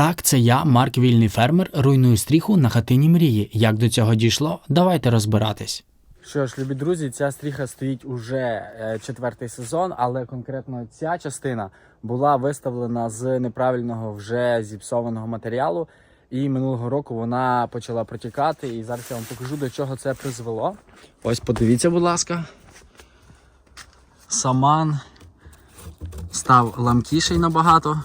Так, це я, Марк Вільний фермер, руйную стріху на хатині мрії. Як до цього дійшло, давайте розбиратись. Що ж, любі друзі, ця стріха стоїть уже е, четвертий сезон, але конкретно ця частина була виставлена з неправильного вже зіпсованого матеріалу. І минулого року вона почала протікати. І зараз я вам покажу, до чого це призвело. Ось подивіться, будь ласка. Саман став ламкіший набагато.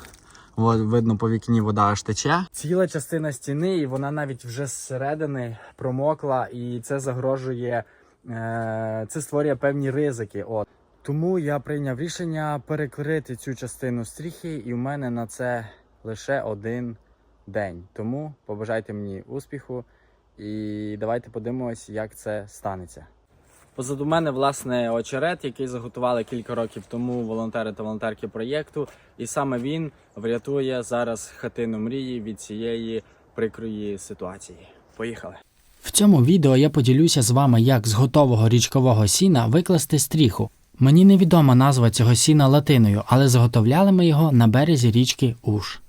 Видно, по вікні вода аж тече. Ціла частина стіни, і вона навіть вже зсередини промокла, і це загрожує, е, це створює певні ризики. От. Тому я прийняв рішення перекрити цю частину стріхи, і в мене на це лише один день. Тому побажайте мені успіху і давайте подивимось, як це станеться. Позаду мене, власне, очерет, який заготували кілька років тому волонтери та волонтерки проєкту. І саме він врятує зараз хатину мрії від цієї прикрої ситуації. Поїхали. В цьому відео я поділюся з вами, як з готового річкового сіна викласти стріху. Мені невідома назва цього сіна латиною, але заготовляли ми його на березі річки Уш.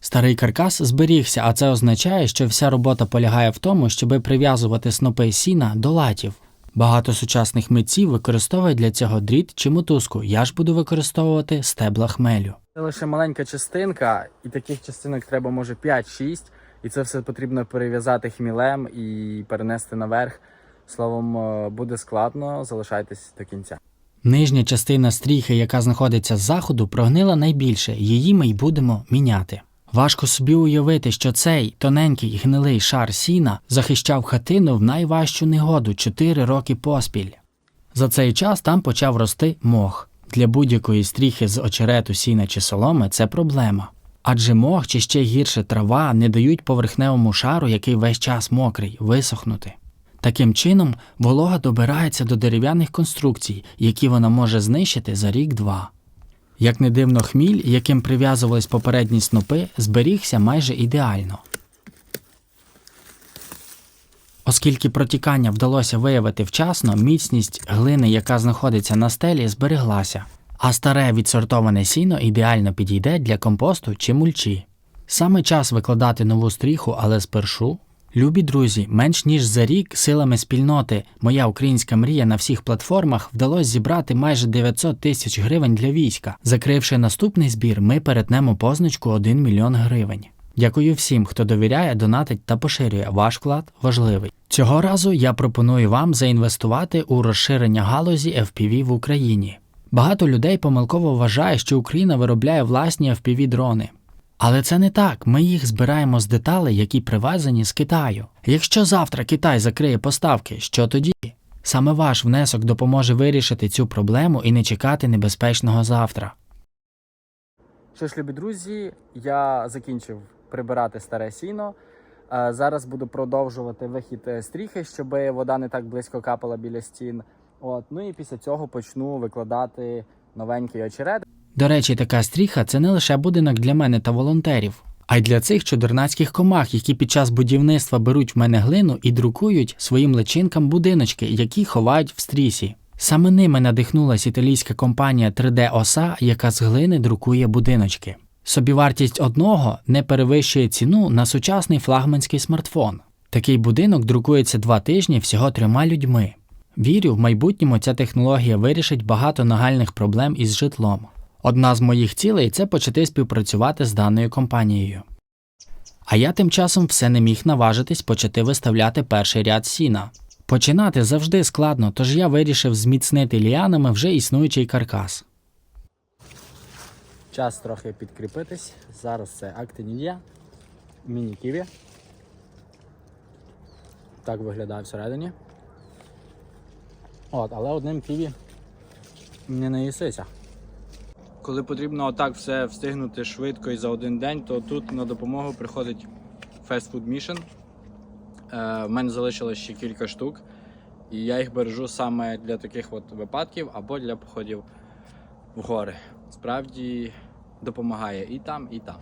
Старий каркас зберігся, а це означає, що вся робота полягає в тому, щоби прив'язувати снопи сіна до латів. Багато сучасних митців використовують для цього дріт чи мотузку. Я ж буду використовувати стебла хмелю. Це лише маленька частинка, і таких частинок треба може 5-6, і це все потрібно перев'язати хмілем і перенести наверх. Словом, е, буде складно, залишайтесь до кінця. Нижня частина стріхи, яка знаходиться з заходу, прогнила найбільше, її ми й будемо міняти. Важко собі уявити, що цей тоненький гнилий шар сіна захищав хатину в найважчу негоду 4 роки поспіль. За цей час там почав рости мох. Для будь-якої стріхи з очерету, сіна чи соломи це проблема. Адже мох чи ще гірше трава не дають поверхневому шару, який весь час мокрий, висохнути. Таким чином, волога добирається до дерев'яних конструкцій, які вона може знищити за рік-два. Як не дивно, хміль, яким прив'язувались попередні снопи, зберігся майже ідеально. Оскільки протікання вдалося виявити вчасно, міцність глини, яка знаходиться на стелі, збереглася, а старе відсортоване сіно ідеально підійде для компосту чи мульчі. Саме час викладати нову стріху, але спершу. Любі друзі, менш ніж за рік силами спільноти Моя українська мрія на всіх платформах вдалося зібрати майже 900 тисяч гривень для війська. Закривши наступний збір, ми перетнемо позначку 1 мільйон гривень. Дякую всім, хто довіряє, донатить та поширює. Ваш вклад важливий. Цього разу я пропоную вам заінвестувати у розширення галузі FPV в Україні. Багато людей помилково вважає, що Україна виробляє власні FPV дрони. Але це не так. Ми їх збираємо з деталей, які привезені з Китаю. Якщо завтра Китай закриє поставки, що тоді? Саме ваш внесок допоможе вирішити цю проблему і не чекати небезпечного завтра. Що ж, любі друзі, я закінчив прибирати старе сіно. Е, Зараз буду продовжувати вихід е, стріхи, щоб вода не так близько капала біля стін. От, ну і після цього почну викладати новенький очерет. До речі, така стріха це не лише будинок для мене та волонтерів, а й для цих чудернацьких комах, які під час будівництва беруть в мене глину і друкують своїм личинкам будиночки, які ховають в стрісі. Саме ними надихнулась італійська компанія 3D Оса, яка з глини друкує будиночки. Собівартість одного не перевищує ціну на сучасний флагманський смартфон. Такий будинок друкується два тижні всього трьома людьми. Вірю, в майбутньому ця технологія вирішить багато нагальних проблем із житлом. Одна з моїх цілей це почати співпрацювати з даною компанією. А я тим часом все не міг наважитись почати виставляти перший ряд сіна. Починати завжди складно, тож я вирішив зміцнити ліанами вже існуючий каркас. Час трохи підкріпитись. Зараз це Актинія, міні-ківі. Так виглядає всередині. От, але одним ківі не наїсися. Коли потрібно отак все встигнути швидко і за один день, то тут на допомогу приходить Fast Food Mission. Е, в мене залишилось ще кілька штук, і я їх бережу саме для таких от випадків або для походів в гори. Справді допомагає і там, і там.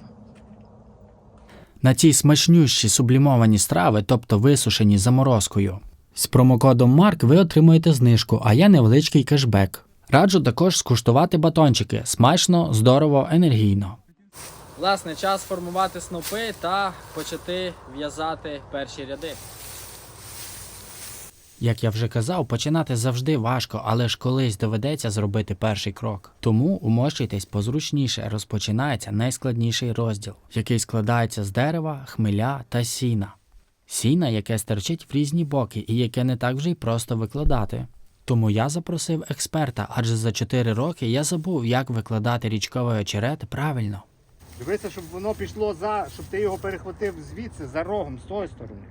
На ці смачнющі сублімовані страви, тобто висушені заморозкою. З промокодом Марк ви отримуєте знижку, а я невеличкий кешбек. Раджу також скуштувати батончики смачно, здорово, енергійно. Власне, час формувати снопи та почати в'язати перші ряди. Як я вже казав, починати завжди важко, але ж колись доведеться зробити перший крок. Тому умощуйтесь позручніше, розпочинається найскладніший розділ, який складається з дерева, хмеля та сіна. Сіна, яке стерчить в різні боки і яке не так вже й просто викладати. Тому я запросив експерта, адже за 4 роки я забув, як викладати річковий очерет правильно. Дивися, щоб воно пішло за, щоб ти його перехватив звідси, за рогом, з тої сторони.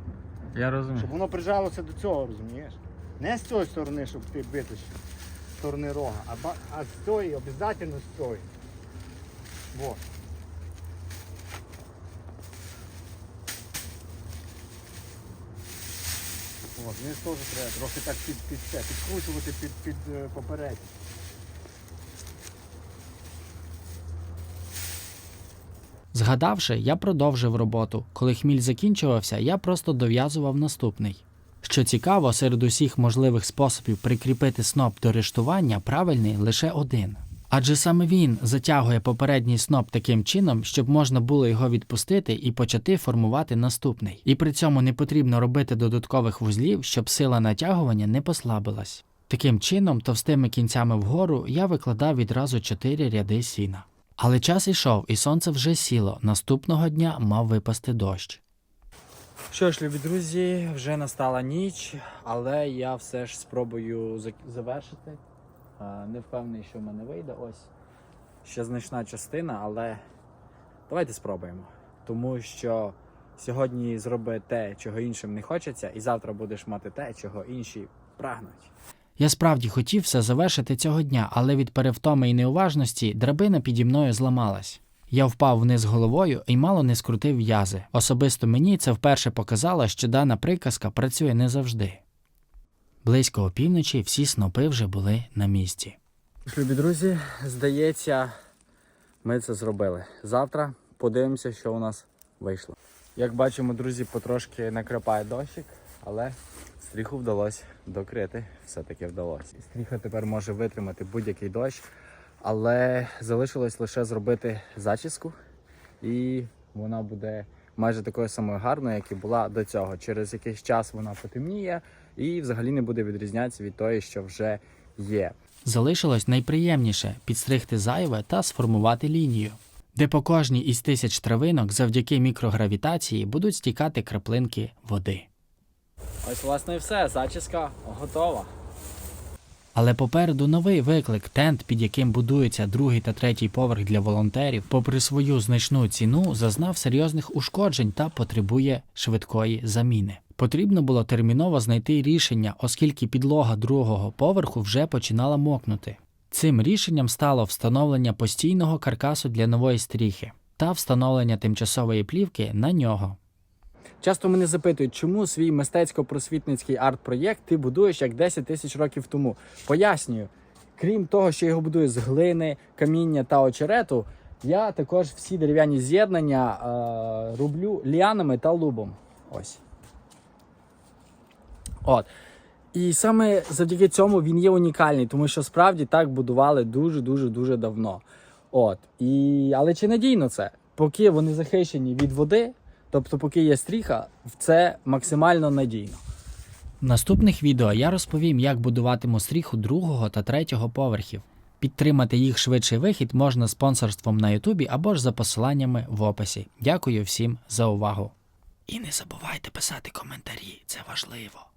Я розумію. Щоб воно прижалося до цього, розумієш? Не з цієї сторони, щоб ти витащив, з сторони рога, а, а з цієї, обов'язково з цієї. Вот. От, мені теж треба трохи так під, під це, підкручувати під, під е. Згадавши, я продовжив роботу. Коли хміль закінчувався, я просто дов'язував наступний. Що цікаво, серед усіх можливих способів прикріпити сноп до рештування правильний лише один. Адже саме він затягує попередній сноп таким чином, щоб можна було його відпустити і почати формувати наступний. І при цьому не потрібно робити додаткових вузлів, щоб сила натягування не послабилась. Таким чином, товстими кінцями вгору я викладав відразу чотири ряди сіна. Але час ішов, і сонце вже сіло. Наступного дня мав випасти дощ. Що ж, любі друзі, вже настала ніч, але я все ж спробую завершити. Не впевнений, що в мене вийде. Ось ще значна частина, але давайте спробуємо. Тому що сьогодні зроби те, чого іншим не хочеться, і завтра будеш мати те, чого інші прагнуть. Я справді хотів все завершити цього дня, але від перевтоми і неуважності драбина піді мною зламалась. Я впав вниз головою і мало не скрутив в'язи. Особисто мені це вперше показало, що дана приказка працює не завжди. Близько опівночі всі снопи вже були на місці. Любі друзі, здається, ми це зробили. Завтра подивимося, що у нас вийшло. Як бачимо, друзі, потрошки накрапає дощик, але стріху вдалося докрити. Все-таки вдалося. Стріха тепер може витримати будь-який дощ, але залишилось лише зробити зачіску, і вона буде майже такою самою гарною, як і була до цього. Через якийсь час вона потемніє і взагалі не буде відрізнятися від тої, що вже є. Залишилось найприємніше підстригти зайве та сформувати лінію, де по кожній із тисяч травинок завдяки мікрогравітації будуть стікати краплинки води. Ось, власне, і все. Зачіска готова. Але попереду новий виклик тент, під яким будується другий та третій поверх для волонтерів, попри свою значну ціну, зазнав серйозних ушкоджень та потребує швидкої заміни. Потрібно було терміново знайти рішення, оскільки підлога другого поверху вже починала мокнути. Цим рішенням стало встановлення постійного каркасу для нової стріхи та встановлення тимчасової плівки на нього. Часто мене запитують, чому свій мистецько-просвітницький арт-проєкт ти будуєш як 10 тисяч років тому. Пояснюю, крім того, що його будую з глини, каміння та очерету, я також всі дерев'яні з'єднання е, роблю ліанами та лубом. Ось. От. І саме завдяки цьому він є унікальний, тому що справді так будували дуже-дуже дуже давно. От. І... Але чи надійно це? Поки вони захищені від води, тобто поки є стріха, це максимально надійно. В наступних відео я розповім, як будуватиму стріху другого та третього поверхів. Підтримати їх швидший вихід можна спонсорством на Ютубі або ж за посиланнями в описі. Дякую всім за увагу. І не забувайте писати коментарі, це важливо.